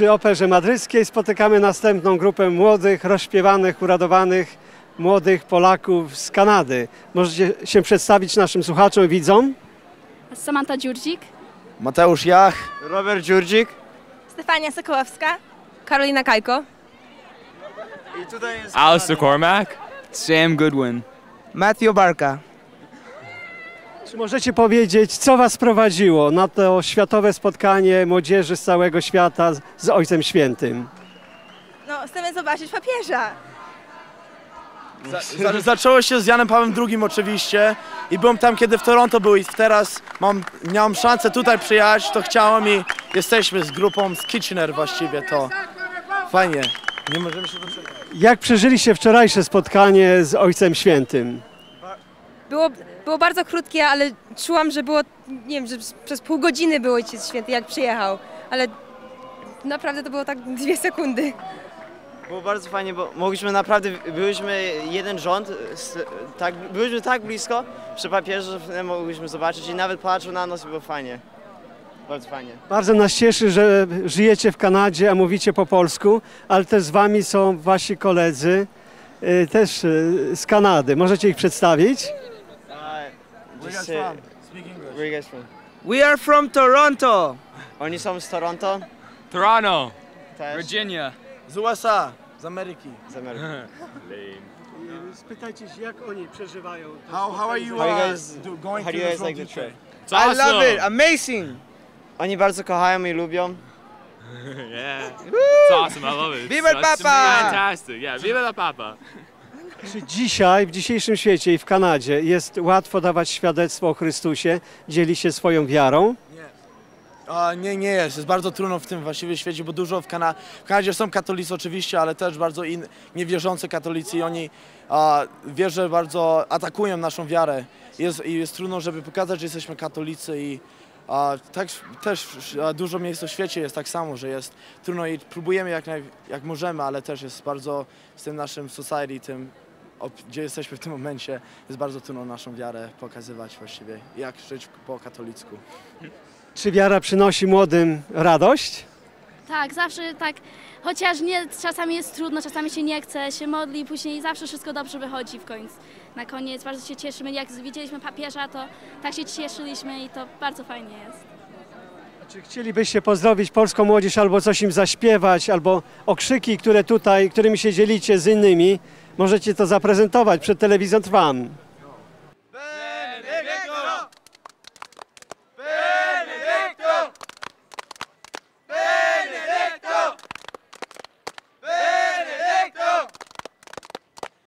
Przy Operze Madryckiej spotykamy następną grupę młodych, rozśpiewanych, uradowanych młodych Polaków z Kanady. Możecie się przedstawić naszym słuchaczom i widzom? Samantha Dziurdzik. Mateusz Jach. Robert Dziurdzik. Stefania Sokołowska. Karolina Kajko. I tutaj jest Alistair Cormack. Sam Goodwin. Matthew Barka. Czy możecie powiedzieć, co Was prowadziło na to światowe spotkanie młodzieży z całego świata z- z Ojcem Świętym? No, chcemy zobaczyć papieża. Za, za, zaczęło się z Janem Pawłem II oczywiście i byłem tam kiedy w Toronto był i teraz mam, miałem szansę tutaj przyjechać, to chciałem i jesteśmy z grupą z Kitchener właściwie, to fajnie. Nie możemy się doczekać. Jak przeżyliście wczorajsze spotkanie z Ojcem Świętym? Było, było bardzo krótkie, ale czułam, że było, nie wiem, że przez pół godziny był Ojciec Święty, jak przyjechał. Ale naprawdę to było tak dwie sekundy. Było bardzo fajnie, bo mogliśmy naprawdę, byliśmy jeden rząd, tak, byliśmy tak blisko przy papieżu, że mogliśmy zobaczyć i nawet patrzył na nas i było fajnie. Bardzo fajnie. Bardzo nas cieszy, że żyjecie w Kanadzie, a mówicie po polsku, ale też z Wami są Wasi koledzy, y, też y, z Kanady. Możecie ich przedstawić? Uh, just, uh, where are you guys from? We are from Toronto. Oni są z Toronto, Toronto. też Virginia. Z USA, z Ameryki. z Ameryki. Spytajcie się, jak oni przeżywają How, how are you, How you uh, guys- do, going how do through you this guys like the trip? It's I love it. Amazing. Oni bardzo kochają i lubią. yeah. It's awesome. I love it. It's Viva el such- Papa! Fantastic. Yeah. Viva la Papa. Czy dzisiaj, w dzisiejszym świecie i w Kanadzie jest łatwo dawać świadectwo o Chrystusie, dzielić się swoją wiarą? Nie, nie jest. Jest bardzo trudno w tym właściwie świecie, bo dużo w, Kana w Kanadzie są katolicy oczywiście, ale też bardzo niewierzący katolicy i oni a, wierzę bardzo atakują naszą wiarę. Jest, I jest trudno, żeby pokazać, że jesteśmy katolicy i a, tak, też dużo miejsc w świecie jest tak samo, że jest trudno i próbujemy jak, jak możemy, ale też jest bardzo z tym naszym society, tym gdzie jesteśmy w tym momencie, jest bardzo trudno naszą wiarę pokazywać właściwie, jak żyć po katolicku. Czy wiara przynosi młodym radość? Tak, zawsze tak, chociaż nie, czasami jest trudno, czasami się nie chce, się modli, później zawsze wszystko dobrze wychodzi w końcu. Na koniec bardzo się cieszymy, jak widzieliśmy papieża, to tak się cieszyliśmy i to bardzo fajnie jest. Czy chcielibyście pozdrowić polską młodzież albo coś im zaśpiewać, albo okrzyki, które tutaj, którymi się dzielicie z innymi, możecie to zaprezentować przed telewizją Trwam.